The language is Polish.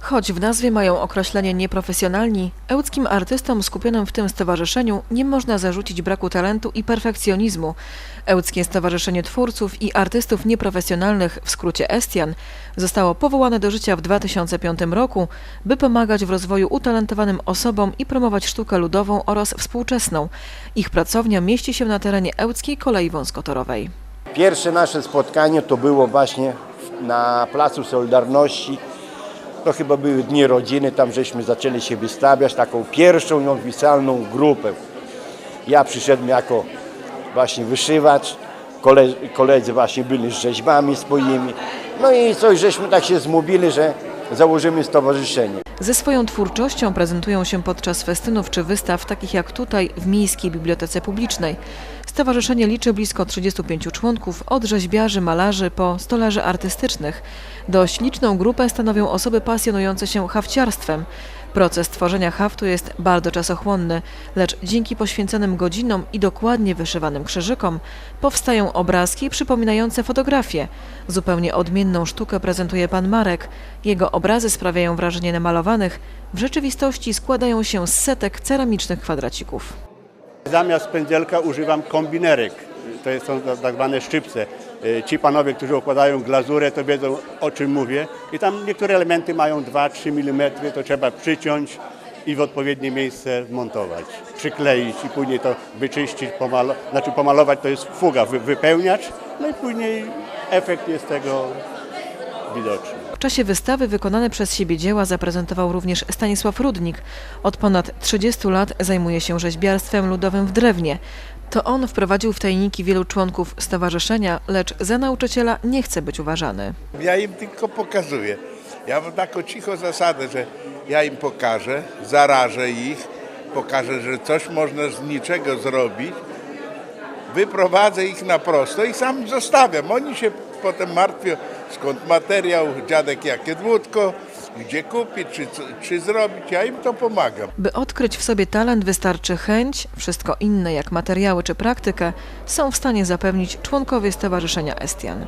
Choć w nazwie mają określenie nieprofesjonalni, ełckim artystom skupionym w tym stowarzyszeniu nie można zarzucić braku talentu i perfekcjonizmu. Ełckie Stowarzyszenie Twórców i Artystów Nieprofesjonalnych, w skrócie ESTIAN, zostało powołane do życia w 2005 roku, by pomagać w rozwoju utalentowanym osobom i promować sztukę ludową oraz współczesną. Ich pracownia mieści się na terenie Ełckiej Kolei Wąskotorowej. Pierwsze nasze spotkanie to było właśnie na Placu Solidarności. To chyba były dni rodziny, tam żeśmy zaczęli się wystawiać, taką pierwszą oficjalną grupę. Ja przyszedłem jako właśnie wyszywacz, kole- koledzy właśnie byli z rzeźbami swoimi. No i coś żeśmy tak się zmówili, że założymy stowarzyszenie. Ze swoją twórczością prezentują się podczas festynów czy wystaw, takich jak tutaj w Miejskiej Bibliotece Publicznej. Stowarzyszenie liczy blisko 35 członków, od rzeźbiarzy, malarzy po stolarzy artystycznych. Dość liczną grupę stanowią osoby pasjonujące się hafciarstwem. Proces tworzenia haftu jest bardzo czasochłonny, lecz dzięki poświęconym godzinom i dokładnie wyszywanym krzyżykom powstają obrazki przypominające fotografie. Zupełnie odmienną sztukę prezentuje pan Marek. Jego obrazy sprawiają wrażenie namalowanych, w rzeczywistości składają się z setek ceramicznych kwadracików. Zamiast pędzelka używam kombinerek. To są tak zwane szczypce. Y, Ci panowie, którzy układają glazurę, to wiedzą o czym mówię. I tam niektóre elementy mają 2-3 mm, to trzeba przyciąć i w odpowiednie miejsce montować, przykleić i później to wyczyścić, pomalo- znaczy pomalować to jest fuga, wy- wypełniacz, no i później efekt jest tego widoczny. Czasie wystawy wykonane przez siebie dzieła zaprezentował również Stanisław Rudnik. Od ponad 30 lat zajmuje się rzeźbiarstwem ludowym w drewnie. To on wprowadził w tajniki wielu członków stowarzyszenia, lecz za nauczyciela nie chce być uważany. Ja im tylko pokazuję. Ja mam taką cichą zasadę, że ja im pokażę, zarażę ich, pokażę, że coś można z niczego zrobić, wyprowadzę ich na prosto i sam zostawiam. Oni się potem martwią, skąd materiał, dziadek jakie dłutko, gdzie kupić, czy, czy zrobić. Ja im to pomagam. By odkryć w sobie talent wystarczy chęć, wszystko inne jak materiały czy praktykę są w stanie zapewnić członkowie Stowarzyszenia Estian.